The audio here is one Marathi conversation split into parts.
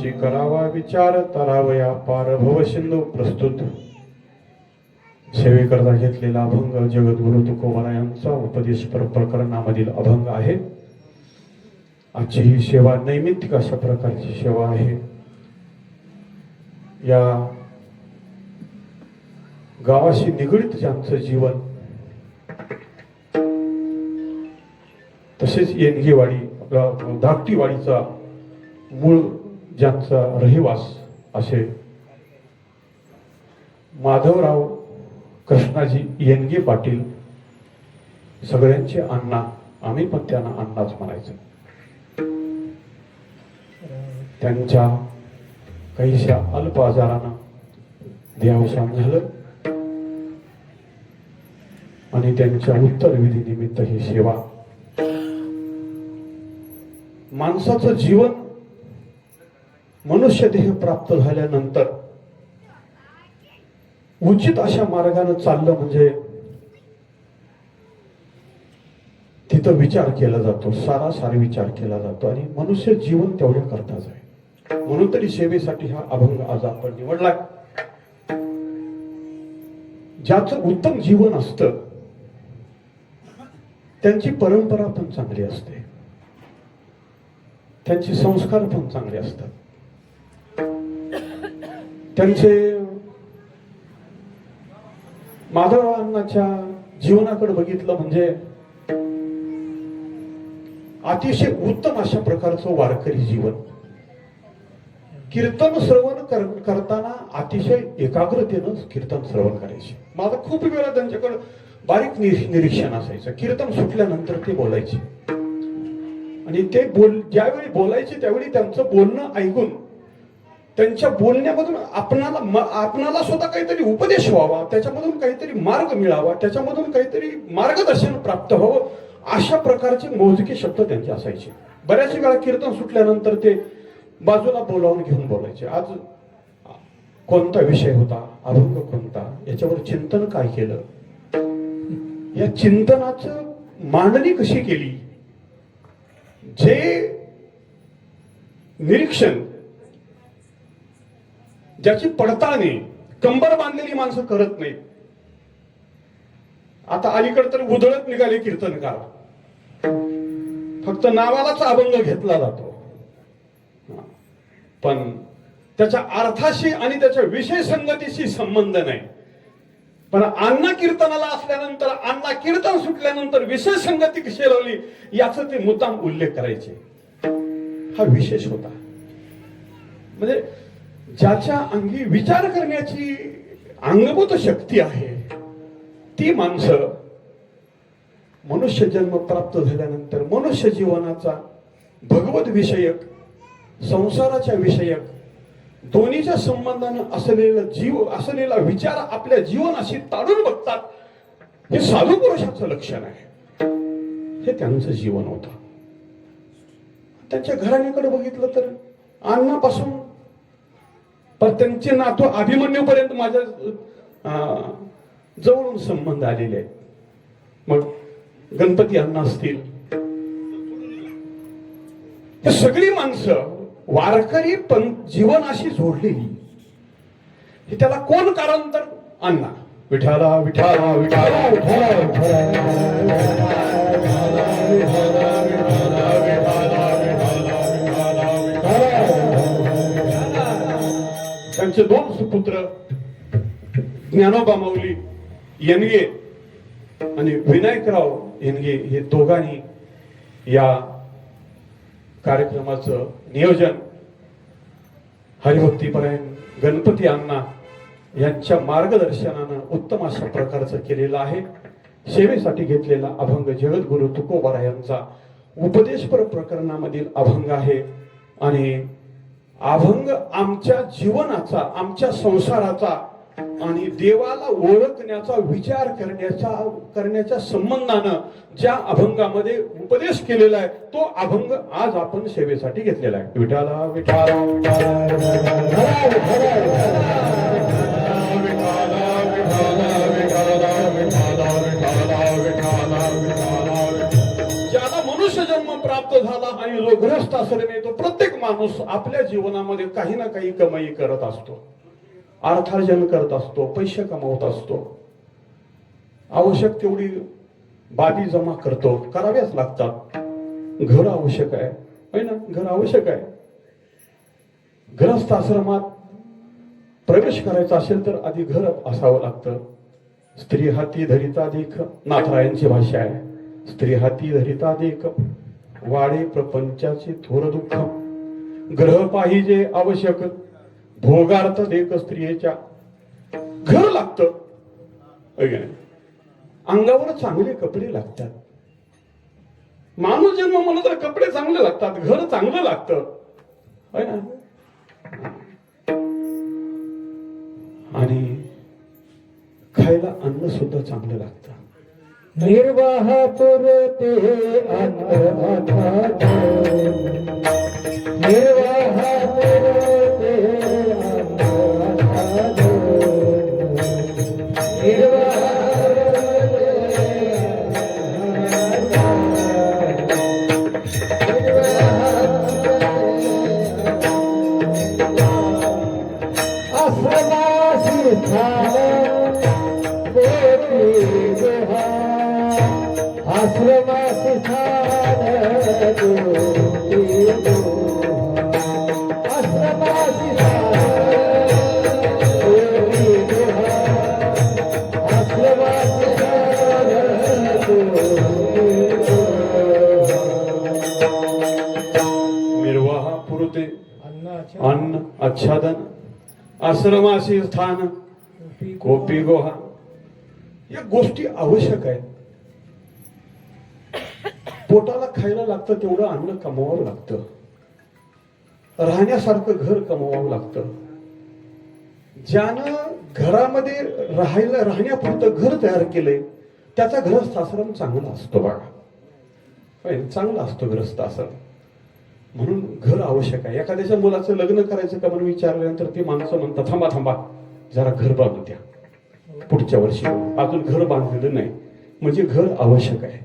जीवनाची करावा विचार तरावया पार भवसिंधू प्रस्तुत. सेवेकरता घेतलेला अभंग जगद्गुरु तुकोबारा यांचा उपदेश पर प्रकरणामधील अभंग आहे. आजची ही सेवा नैमित्तिक अशा प्रकारची सेवा आहे. या गावाशी निगडीत ज्यांचं जीवन तसेच येणगेवाडी आपला धाकटीवाडीचा मूळ ज्यांचा रहिवास असे. माधवराव कृष्णाजी येनगे पाटील सगळ्यांचे अण्णा आम्ही पण त्यांना अण्णाच म्हणायचं. त्यांच्या काहीशा अल्प आजारानं देहावसान झालं. आणि त्यांच्या उत्तर विधी निमित्त ही सेवा. माणसाचं जीवन मनुष्य देह प्राप्त झाल्यानंतर उचित अशा मार्गाने चाललं म्हणजे तिथं विचार केला जातो सारा सारा विचार केला जातो आणि मनुष्य जीवन तेवढ्या करताच आहे. म्हणून तरी सेवेसाठी हा अभंग आज आपण निवडलाय. ज्याचं उत्तम जीवन असतं त्यांची परंपरा पण चांगली असते. त्यांचे संस्कार पण चांगले असतात. त्यांचे माधवरावांच्या जीवनाकडे बघितलं म्हणजे अतिशय उत्तम अशा प्रकारचं वारकरी जीवन. कीर्तन श्रवण कर, करताना अतिशय एकाग्रतेनं कीर्तन श्रवण करायचे. माझं खूप वेळा त्यांच्याकडे बारीक निरीक्षण असायचं. कीर्तन सुटल्यानंतर ते बोलायचे. आणि ते बोल ज्यावेळी बोलायचे त्यावेळी त्यांचं बोलणं ऐकून त्यांच्या बोलण्यामधून आपणाला आपणाला स्वतः काहीतरी उपदेश व्हावा त्याच्यामधून काहीतरी मार्ग मिळावा त्याच्यामधून काहीतरी मार्गदर्शन प्राप्त व्हावं अशा प्रकारचे मोजके शब्द त्यांचे असायचे. बऱ्याच वेळा कीर्तन सुटल्यानंतर ते बाजूला बोलावून घेऊन बोलायचे. आज कोणता विषय होता? अभंग कोणता? याच्यावर चिंतन काय केलं? या चिंतनाचं मांडणी कशी केली? जे निरीक्षण ज्याची पडताळणी कंबर बांधलेली माणसं करत नाहीत. आता अलीकडे तर उधळत निघाले कीर्तनकार. फक्त नावालाच अभंग घेतला जातो. पण त्याच्या अर्थाशी आणि त्याच्या विषय संगतीशी संबंध नाही. पण अण्णा कीर्तनाला असल्यानंतर अण्णा कीर्तन सुटल्यानंतर विषय संगती कशी लावली याचा ते मुद्दाम उल्लेख करायचे. हा विशेष होता. म्हणजे ज्याच्या अंगी विचार करण्याची अंगभूत शक्ती आहे ती माणसं मनुष्य जन्म प्राप्त झाल्यानंतर मनुष्य जीवनाचा भगवत विषयक संसाराच्या विषयक दोन्हीच्या संबंधानं असलेला जीव असलेला विचार आपल्या जीवनाशी ताडून बघतात हे साधू पुरुषाचं लक्षण आहे. हे त्यांचं जीवन होतं. त्यांच्या घराण्याकडे बघितलं तर अन्नापासून पण त्यांचे नातू अभिमन्यू पर्यंत माझ्या अं, जवळून संबंध आलेले आहेत. मग गणपती अण्णा असतील. हे सगळी माणसं वारकरी पण जीवनाशी जोडलेली. हे त्याला कोण कारण तर अण्णा विठाला विठाला विठाला विठाला त्यांचे दोन सुपुत्र ज्ञानोबा माऊली येनगे आणि विनायकराव येनगे हे दोघांनी या कार्यक्रमाचं नियोजन हरिभक्तीपरायण गणपती अण्णा यांच्या मार्गदर्शनानं उत्तम अशा प्रकारचं केलेलं आहे. सेवेसाठी घेतलेला अभंग जगद्गुरु तुकोबारा यांचा उपदेशपर प्रकरणामधील अभंग आहे. आणि अभंग आमच्या जीवनाचा आमच्या संसाराचा आणि देवाला ओळखण्याचा विचार करण्याचा करण्याच्या संबंधानं ज्या अभंगामध्ये उपदेश केलेला आहे तो अभंग आज आपण सेवेसाठी घेतलेला आहे. विठाला विठाला मनुष्य जन्म प्राप्त झाला आणि जो ग्रस्त आश्रम येतो प्रत्येक माणूस आपल्या जीवनामध्ये काही ना काही कमाई करत असतो. अर्थार्जन करत असतो पैसे कमवत असतो. आवश्यक तेवढी बाबी जमा करतो कराव्याच लागतात. घर आवश्यक आहे. होय ना? घर आवश्यक आहे. ग्रस्त आश्रमात प्रवेश करायचा असेल तर आधी घर असावं लागतं. स्त्री हाती धरिता देख नाथरायांची भाषा आहे. स्त्री हाती धरिता देख वाडे प्रपंचाचे थोर दुःख. ग्रह पाहिजे आवश्यक भोगार्थ देख स्त्रियेच्या. घर लागतं. अंगावर चांगले कपडे लागतात. माणूस जन्म म्हणून तर कपडे चांगले लागतात घर चांगलं लागतं. होय ना? आणि खायला अन्न सुद्धा चांगलं लागतं. निर्वाह पुरते अन्न निर्वाह पुरते आश्रमाशी स्थान कोपी गोहा. या गोष्टी आवश्यक आहेत. पोटाला खायला लागतं तेवढं अन्न कमवावं लागतं. राहण्यासारखं घर कमवावं लागतं. ज्यानं घरामध्ये राहायला राहण्यापुरतं घर तयार केलंय त्याचा ग्रस्त आश्रम चांगला असतो बघा. चांगला असतो ग्रस्त आश्रम म्हणून घर आवश्यक आहे. एखाद्याच्या मुलाचं लग्न करायचं का म्हणून विचारल्यानंतर ते माणसं म्हणतात थांबा थांबा जरा घर बांधू द्या. पुढच्या वर्षी अजून घर बांधलेलं नाही. म्हणजे घर आवश्यक आहे.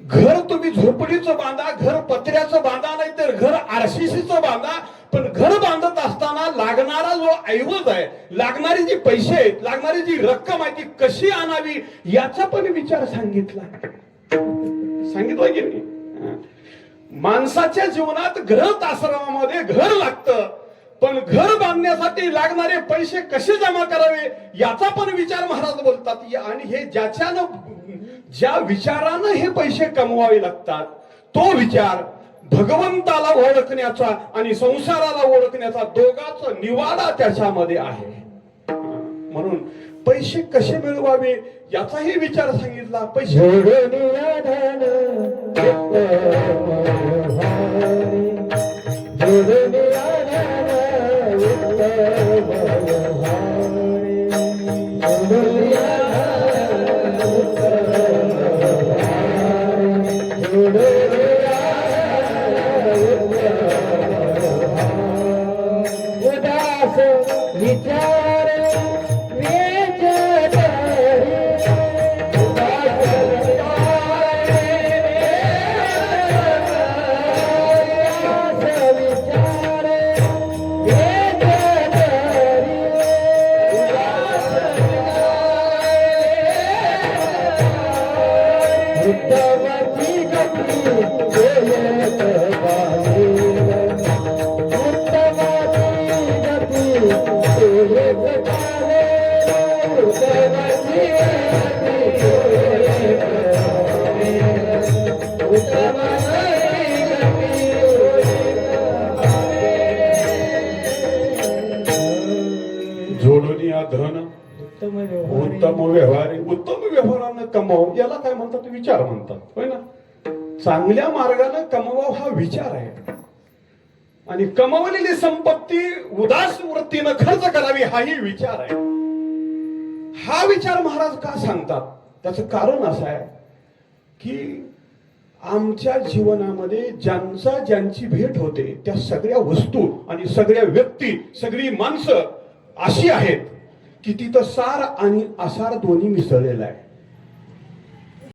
घर तुम्ही झोपडीचं बांधा घर पत्र्याचं बांधा नाही तर घर आरसीसीचं बांधा पण घर बांधत असताना लागणारा जो ऐवज आहे लागणारे जे पैसे आहेत लागणारी जी रक्कम आहे ती कशी आणावी याचा पण विचार सांगितला. सांगितलं की नाही? माणसाच्या जीवनात ग्रह आश्रमामध्ये घर लागतं. पण घर बांधण्यासाठी लागणारे पैसे कसे जमा करावे याचा पण विचार महाराज बोलतात. आणि हे ज्याच्यानं ज्या विचारानं हे पैसे कमवावे लागतात तो विचार भगवंताला ओळखण्याचा आणि संसाराला ओळखण्याचा दोघाचा निवाडा त्याच्यामध्ये आहे. म्हणून पैसे कसे मिळवावे याचाही विचार सांगितला पैसे जोडून या धन उत्तम उत्तम व्यवहार. उत्तम व्यवहारानं कमाव याला काय म्हणतात? विचार म्हणतात. होय ना? चांगल्या मार्गानं कमवाव हा विचार आहे. आणि कमावलेली संपत्ती उदास वृत्तीनं खर्च करावी हाही विचार आहे. हा विचार महाराज का सांगतात? त्याचं कारण असं आहे की आमच्या जीवनामध्ये ज्यांचा ज्यांची भेट होते त्या सगळ्या वस्तू आणि सगळ्या व्यक्ती सगळी माणसं अशी आहेत की तिथं सार आणि आसार दोन्ही मिसळलेला आहे.